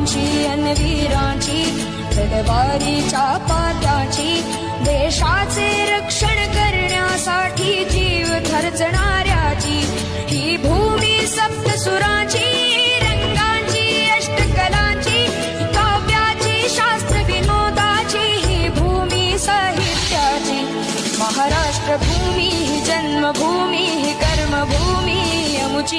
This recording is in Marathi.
योद्ध्यांची अन वीरांची तलवारीच्या पात्याची देशाचे रक्षण करण्यासाठी जीव खर्चणाऱ्याची ही भूमी सप्तसुराची रंगांची अष्टकलांची काव्याची शास्त्र विनोदाची ही भूमी साहित्याची. महाराष्ट्र भूमी ही जन्मभूमी